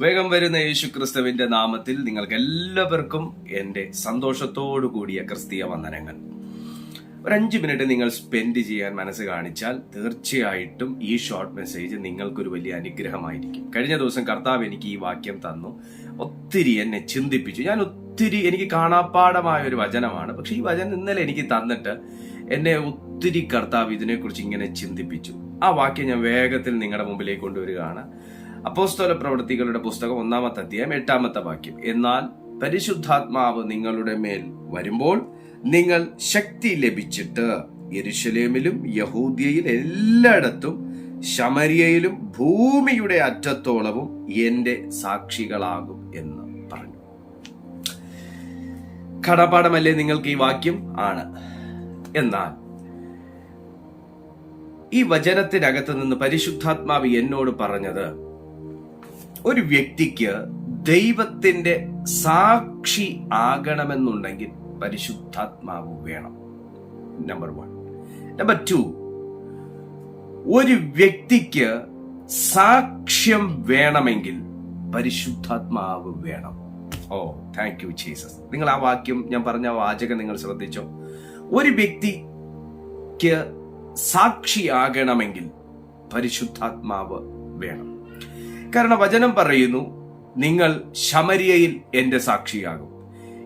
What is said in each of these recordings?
വേഗം വരുന്ന യേശു ക്രിസ്തുവിന്റെ നാമത്തിൽ നിങ്ങൾക്ക് എല്ലാവർക്കും എന്റെ സന്തോഷത്തോടു കൂടിയ ക്രിസ്തീയ വന്ദനങ്ങൾ. ഒരു അഞ്ച് മിനിറ്റ് നിങ്ങൾ സ്പെൻഡ് ചെയ്യാൻ മനസ്സ് കാണിച്ചാൽ തീർച്ചയായിട്ടും ഈ ഷോർട്ട് മെസ്സേജ് നിങ്ങൾക്കൊരു വലിയ അനുഗ്രഹമായിരിക്കും. കഴിഞ്ഞ ദിവസം കർത്താവ് എനിക്ക് ഈ വാക്യം തന്നു. ഒത്തിരി എന്നെ ചിന്തിപ്പിച്ചു. ഞാൻ ഒത്തിരി എനിക്ക് കാണാപ്പാടമായ ഒരു വചനമാണ്. പക്ഷെ ഈ വചനം ഇന്നലെ എനിക്ക് തന്നിട്ട് എന്നെ ഒത്തിരി കർത്താവ് ഇതിനെക്കുറിച്ച് ഇങ്ങനെ ചിന്തിപ്പിച്ചു. ആ വാക്യം ഞാൻ വേഗത്തിൽ നിങ്ങളുടെ മുമ്പിലേക്ക് കൊണ്ടുവരികയാണ്. അപ്പോസ്തല പ്രവൃത്തികളുടെ പുസ്തകം ഒന്നാമത്തെ അധ്യായം എട്ടാമത്തെ വാക്യം. എന്നാൽ പരിശുദ്ധാത്മാവ് നിങ്ങളുടെ മേൽ വരുമ്പോൾ നിങ്ങൾ ശക്തി ലഭിച്ചിട്ട് യരുഷലേമിലും യഹൂദിയയിൽ എല്ലായിടത്തും ശമരിയയിലും ഭൂമിയുടെ അറ്റത്തോളവും എന്റെ സാക്ഷികളാകും എന്ന് പറഞ്ഞു. കടപാടമല്ലേ നിങ്ങൾക്ക് ഈ വാക്യം? ആണ്. എന്നാൽ ഈ വചനത്തിനകത്ത് നിന്ന് പരിശുദ്ധാത്മാവ് എന്നോട് പറഞ്ഞത് ഒരു വ്യക്തിക്ക് ദൈവത്തിന്റെ സാക്ഷി ആകണമെന്നുണ്ടെങ്കിൽ പരിശുദ്ധാത്മാവ് വേണം. നമ്പർ വൺ നമ്പർ ടു ഒരു വ്യക്തിക്ക് സാക്ഷ്യം വേണമെങ്കിൽ പരിശുദ്ധാത്മാവ് വേണം. ഓ താങ്ക് യു ജീസസ് നിങ്ങൾ ആ വാക്യം ഞാൻ പറഞ്ഞ വാചകം നിങ്ങൾ ശ്രദ്ധിച്ചോ? ഒരു വ്യക്തിക്ക് സാക്ഷിയാകണമെങ്കിൽ പരിശുദ്ധാത്മാവ് വേണം. കാരണം വചനം പറയുന്നു നിങ്ങൾ ശമരിയയിൽ എന്റെ സാക്ഷിയാകും.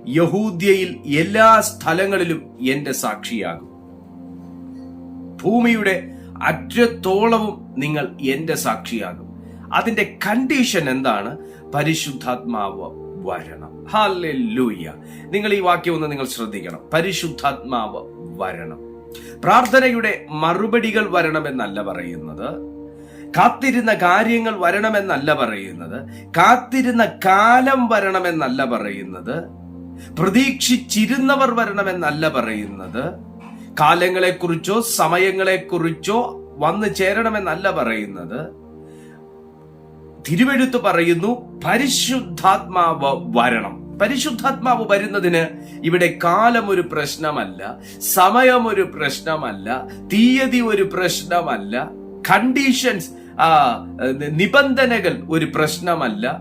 യഹൂദ്യയിൽ എല്ലാ സ്ഥലങ്ങളിലും എന്റെ സാക്ഷിയാകും. ഭൂമിയുടെ അറ്റത്തോളവും നിങ്ങൾ എന്റെ സാക്ഷിയാകും. അതിന്റെ കണ്ടീഷൻ എന്താണ്? പരിശുദ്ധാത്മാവ് വരണം. ഹാലൂയ്യ നിങ്ങൾ ഈ വാക്യം ഒന്ന് നിങ്ങൾ ശ്രദ്ധിക്കണം. പരിശുദ്ധാത്മാവ് വരണം. പ്രാർത്ഥനയുടെ മറുപടികൾ വരണമെന്നല്ല പറയുന്നത്. കാത്തിരുന്ന കാര്യങ്ങൾ വരണമെന്നല്ല പറയുന്നത്. കാത്തിരുന്ന കാലം വരണമെന്നല്ല പറയുന്നത്. പ്രതീക്ഷിച്ചിരുന്നവർ വരണമെന്നല്ല പറയുന്നത്. കാലങ്ങളെക്കുറിച്ചോ സമയങ്ങളെക്കുറിച്ചോ വന്നു ചേരണമെന്നല്ല പറയുന്നത്. തിരുവെഴുത്ത് പറയുന്നു പരിശുദ്ധാത്മാവ് വരണം. പരിശുദ്ധാത്മാവ് വരുന്നതിന് ഇവിടെ കാലം ഒരു പ്രശ്നമല്ല സമയം ഒരു പ്രശ്നമല്ല തീയതി ഒരു പ്രശ്നമല്ല. കണ്ടീഷൻസ് ആ നിബന്ധനകൾ ഒരു പ്രശ്നമല്ല.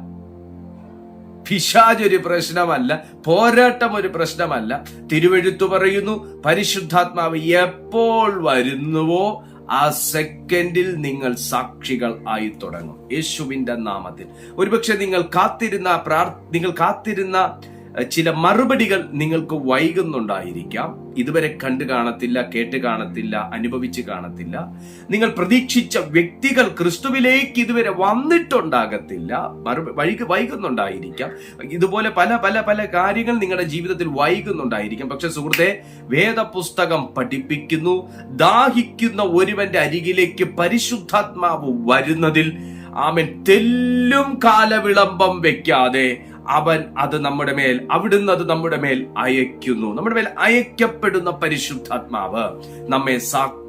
പിശാജ് ഒരു പ്രശ്നമല്ല. പോരാട്ടം ഒരു പ്രശ്നമല്ല. തിരുവെഴുത്തു പറയുന്നു പരിശുദ്ധാത്മാവ് എപ്പോൾ വരുന്നുവോ ആ സെക്കൻഡിൽ നിങ്ങൾ സാക്ഷികൾ ആയി തുടങ്ങും. യേശുവിന്റെ നാമത്തിൽ. ഒരുപക്ഷെ നിങ്ങൾ കാത്തിരുന്ന പ്രാർ നിങ്ങൾ കാത്തിരുന്ന ചില മറുപടികൾ നിങ്ങൾക്ക് വൈകുന്നുണ്ടായിരിക്കാം. ഇതുവരെ കണ്ടു കാണത്തില്ല കേട്ട് കാണത്തില്ല അനുഭവിച്ച് കാണത്തില്ല. നിങ്ങൾ പ്രതീക്ഷിച്ച വ്യക്തികൾ ക്രിസ്തുവിലേക്ക് ഇതുവരെ വന്നിട്ടുണ്ടാകത്തില്ല. മറു വൈകി വൈകുന്നുണ്ടായിരിക്കാം. ഇതുപോലെ പല പല പല കാര്യങ്ങൾ നിങ്ങളുടെ ജീവിതത്തിൽ വൈകുന്നുണ്ടായിരിക്കാം. പക്ഷെ സുഹൃത്തെ വേദപുസ്തകം പഠിപ്പിക്കുന്നു. ദാഹിക്കുന്ന ഒരുവന്റെ അരികിലേക്ക് പരിശുദ്ധാത്മാവ് വരുന്നതിൽ ആമൻ തെല്ലും കാലവിളംബം വെക്കാതെ അവൻ അത് നമ്മുടെ മേൽ അവിടുന്ന് അത് നമ്മുടെ മേൽ അയക്കുന്നു നമ്മുടെ മേൽ അയക്കപ്പെടുന്ന പരിശുദ്ധാത്മാവ് നമ്മെ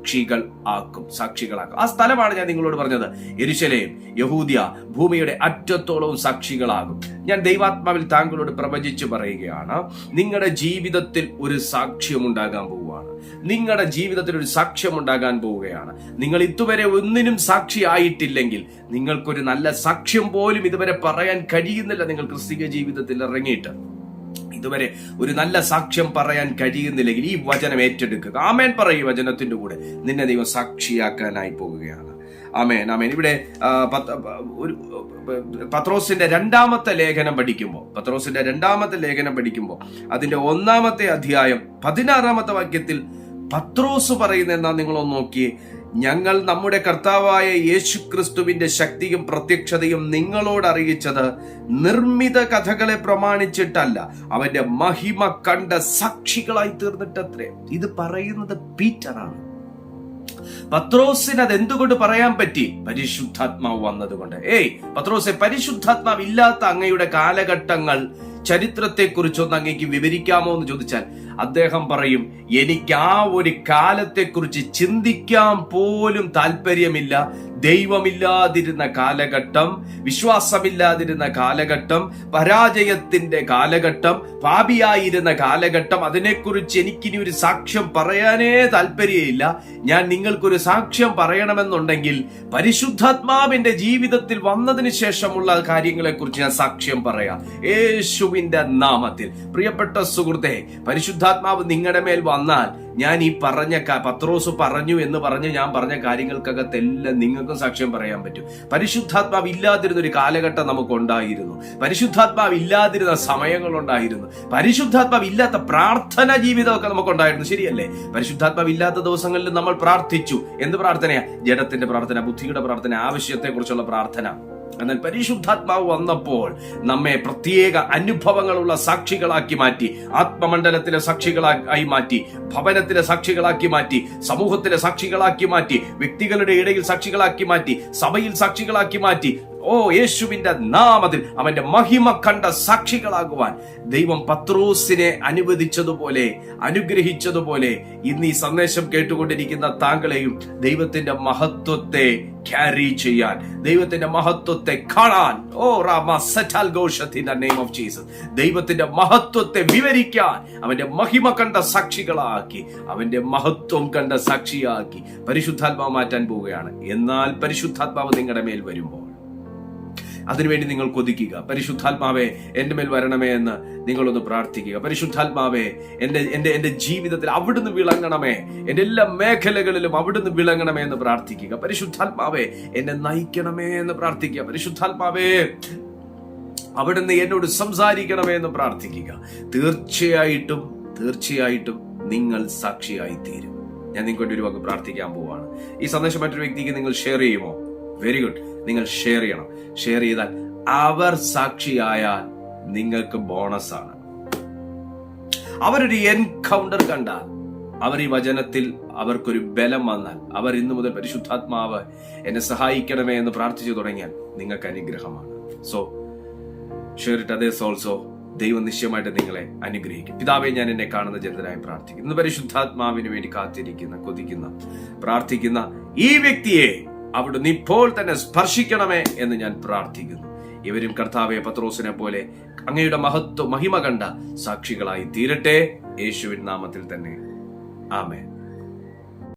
സാക്ഷികൾ ആക്കും സാക്ഷികളാക്കും. ആ സ്ഥലമാണ് ഞാൻ നിങ്ങളോട് പറഞ്ഞത്. എരിശലേം യഹൂദിയ ഭൂമിയുടെ അറ്റത്തോളവും സാക്ഷികളാകും. ഞാൻ ദൈവാത്മാവിൽ താങ്കളോട് പ്രവചിച്ചു പറയുകയാണ് നിങ്ങളുടെ ജീവിതത്തിൽ ഒരു സാക്ഷ്യം ഉണ്ടാകാൻ പോവുകയാണ്. നിങ്ങളുടെ ജീവിതത്തിൽ ഒരു സാക്ഷ്യം ഉണ്ടാകാൻ പോവുകയാണ്. നിങ്ങൾ ഇതുവരെ ഒന്നിനും സാക്ഷിയായിട്ടില്ലെങ്കിൽ നിങ്ങൾക്കൊരു നല്ല സാക്ഷ്യം പോലും ഇതുവരെ പറയാൻ കഴിയുന്നില്ല നിങ്ങൾ ക്രിസ്തീയ ജീവിതത്തിൽ ഇറങ്ങിയിട്ട്. ഇതുവരെ ഒരു നല്ല സാക്ഷ്യം പറയാൻ കഴിയുന്നില്ലെങ്കിൽ ഈ വചനം ഏറ്റെടുക്കുക. ആമേൻ പറയും വചനത്തിന്റെ കൂടെ. നിന്നെ ദൈവം സാക്ഷിയാക്കാനായി പോവുകയാണ് ആമേൻ ആമേൻ. ഇവിടെ ഒരു പത്രോസിന്റെ രണ്ടാമത്തെ ലേഖനം പഠിക്കുമ്പോൾ പത്രോസിന്റെ രണ്ടാമത്തെ ലേഖനം പഠിക്കുമ്പോൾ അതിന്റെ ഒന്നാമത്തെ അധ്യായം പതിനാറാമത്തെ വാക്യത്തിൽ പത്രോസ് പറയുന്ന എന്താ നിങ്ങളൊന്ന് നോക്കിയേ. ഞങ്ങൾ നമ്മുടെ കർത്താവായ യേശു ക്രിസ്തുവിന്റെ ശക്തിയും പ്രത്യക്ഷതയും നിങ്ങളോട് അറിയിച്ചത് നിർമ്മിത കഥകളെ പ്രമാണിച്ചിട്ടല്ല. അവന്റെ മഹിമ കണ്ട സാക്ഷികളായി തീർന്നിട്ടത്രേ. ഇത് പറയുന്നത് പീറ്ററാണ്. പത്രോസിന് അത് എന്തുകൊണ്ട് പറയാൻ പറ്റി? പരിശുദ്ധാത്മാവ് വന്നതുകൊണ്ട്. ഏയ് പത്രോസെ പരിശുദ്ധാത്മാവ് ഇല്ലാത്ത അങ്ങയുടെ കാലഘട്ടങ്ങൾ ചരിത്രത്തെ കുറിച്ചൊന്ന് അങ്ങേക്ക് വിവരിക്കാമോ എന്ന് ചോദിച്ചാൽ അദ്ദേഹം പറയും എനിക്ക് ആ ഒരു കാലത്തെക്കുറിച്ച് ചിന്തിക്കാൻ പോലും താല്പര്യമില്ല. ദൈവമില്ലാതിരുന്ന കാലഘട്ടം വിശ്വാസമില്ലാതിരുന്ന കാലഘട്ടം പരാജയത്തിന്റെ കാലഘട്ടം പാപിയായിരുന്ന കാലഘട്ടം അതിനെക്കുറിച്ച് എനിക്കിനി ഒരു സാക്ഷ്യം പറയാനേ താല്പര്യമില്ല. ഞാൻ നിങ്ങൾക്കൊരു സാക്ഷ്യം പറയണമെന്നുണ്ടെങ്കിൽ പരിശുദ്ധാത്മാവിന്റെ ജീവിതത്തിൽ വന്നതിന് ശേഷമുള്ള കാര്യങ്ങളെക്കുറിച്ച് ഞാൻ സാക്ഷ്യം പറയാം. യേശുവിന്റെ നാമത്തിൽ. പ്രിയപ്പെട്ട സുഹൃത്തെ പരിശുദ്ധാത്മാവ് നിങ്ങളുടെ മേൽ വന്നാൽ ഞാൻ ഈ പറഞ്ഞ പത്രോസ് പറഞ്ഞു എന്ന് പറഞ്ഞ് ഞാൻ പറഞ്ഞ കാര്യങ്ങൾക്കകത്തെല്ലാം നിങ്ങൾക്കും സാക്ഷ്യം പറയാൻ പറ്റും. പരിശുദ്ധാത്മാവ് ഇല്ലാതിരുന്ന ഒരു കാലഘട്ടം നമുക്ക് ഉണ്ടായിരുന്നു പരിശുദ്ധാത്മാവ് ഇല്ലാതിരുന്ന സമയങ്ങൾ ഉണ്ടായിരുന്നു പരിശുദ്ധാത്മാവ് ഇല്ലാത്ത പ്രാർത്ഥന ജീവിതമൊക്കെ നമുക്ക് ഉണ്ടായിരുന്നു ശരിയല്ലേ? പരിശുദ്ധാത്മാവ് ഇല്ലാത്ത ദിവസങ്ങളിൽ നമ്മൾ പ്രാർത്ഥിച്ചു. എന്ത് പ്രാർത്ഥനയാ? ജഡത്തിന്റെ പ്രാർത്ഥന ബുദ്ധിയുടെ പ്രാർത്ഥന ആവശ്യത്തെക്കുറിച്ചുള്ള പ്രാർത്ഥന. എന്നാൽ പരിശുദ്ധാത്മാവ് വന്നപ്പോൾ നമ്മെ പ്രത്യേക അനുഭവങ്ങളുള്ള സാക്ഷികളാക്കി മാറ്റി ആത്മമണ്ഡലത്തിലെ സാക്ഷികളായി മാറ്റി ഭവനത്തിലെ സാക്ഷികളാക്കി മാറ്റി സമൂഹത്തിലെ സാക്ഷികളാക്കി മാറ്റി വ്യക്തികളുടെ ഇടയിൽ സാക്ഷികളാക്കി മാറ്റി സഭയിൽ സാക്ഷികളാക്കി മാറ്റി ഓ യേശുവിന്റെ നാമത്തിൽ അവന്റെ മഹിമ കണ്ട സാക്ഷികളാകുവാൻ ദൈവം പത്രോസിനെ അനുവദിച്ചതുപോലെ അനുഗ്രഹിച്ചതുപോലെ ഇന്ന് ഈ സന്ദേശം കേട്ടുകൊണ്ടിരിക്കുന്ന താങ്കളെയും ദൈവത്തിന്റെ മഹത്വത്തെ ക്യാരി ചെയ്യാൻ ദൈവത്തിന്റെ മഹത്വത്തെ കാണാൻ. ഓ റാമ സറ്റാൽ നെയിം ഓഫ് ജീസസ്. ദൈവത്തിന്റെ മഹത്വത്തെ വിവരിക്കാൻ അവന്റെ മഹിമ കണ്ട സാക്ഷികളാക്കി അവന്റെ മഹത്വം കണ്ട സാക്ഷിയാക്കി പരിശുദ്ധാത്മാവ് മാറ്റാൻ പോവുകയാണ്. എന്നാൽ പരിശുദ്ധാത്മാവ് നിങ്ങളുടെ മേൽ വരുമ്പോൾ അതിനുവേണ്ടി നിങ്ങൾ കൊതിക്കുക. പരിശുദ്ധാത്മാവെ എന്റെ മേൽ വരണമേ എന്ന് നിങ്ങളൊന്ന് പ്രാർത്ഥിക്കുക. പരിശുദ്ധാത്മാവെ എന്റെ എന്റെ എന്റെ ജീവിതത്തിൽ അവിടുന്ന് വിളങ്ങണമേ. എന്റെ എല്ലാ മേഖലകളിലും അവിടുന്ന് വിളങ്ങണമേ എന്ന് പ്രാർത്ഥിക്കുക. പരിശുദ്ധാത്മാവെ എന്നെ നയിക്കണമേ എന്ന് പ്രാർത്ഥിക്കുക. പരിശുദ്ധാത്മാവേ അവിടുന്ന് എന്നോട് സംസാരിക്കണമേ എന്ന് പ്രാർത്ഥിക്കുക. തീർച്ചയായിട്ടും തീർച്ചയായിട്ടും നിങ്ങൾ സാക്ഷിയായി തീരും ഞാൻ നിങ്ങൾക്ക് ഒരു വാക്ക് പ്രാർത്ഥിക്കാൻ പോവാണ്. ഈ സന്ദേശം മറ്റൊരു വ്യക്തിക്ക് നിങ്ങൾ ഷെയർ ചെയ്യുമോ? Very good. നിങ്ങൾ ഷെയർ ചെയ്യണം. ഷെയർ ചെയ്താൽ അവർ സാക്ഷിയായാൽ നിങ്ങൾക്ക് ബോണസ് ആണ്. അവരൊരു എൻകൗണ്ടർ കണ്ടാൽ അവർ ഈ വചനത്തിൽ അവർക്കൊരു ബലം വന്നാൽ അവർ ഇന്നു മുതൽ പരിശുദ്ധാത്മാവ് എന്നെ സഹായിക്കണമേ എന്ന് പ്രാർത്ഥിച്ചു തുടങ്ങിയാൽ നിങ്ങൾക്ക് അനുഗ്രഹമാണ്. സോ ഷെയർ ഇറ്റ് അതേസ് ഓൾസോ ദൈവം നിശ്ചയമായിട്ട് നിങ്ങളെ അനുഗ്രഹിക്കും. പിതാവെ ഞാൻ എന്നെ കാണുന്ന ജനതരായി പ്രാർത്ഥിക്കുന്നു. പരിശുദ്ധാത്മാവിന് വേണ്ടി കാത്തിരിക്കുന്ന കൊതിക്കുന്ന പ്രാർത്ഥിക്കുന്ന ഈ വ്യക്തിയെ അവിടുന്ന് ഇപ്പോൾ തന്നെ സ്പർശിക്കണമേ എന്ന് ഞാൻ പ്രാർത്ഥിക്കുന്നു. ഇവരും കർത്താവെ പത്രോസിനെ പോലെ അങ്ങയുടെ മഹത്വ മഹിമ കണ്ട സാക്ഷികളായി തീരട്ടെ. യേശുവിൻ നാമത്തിൽ തന്നെ. ആമേൻ.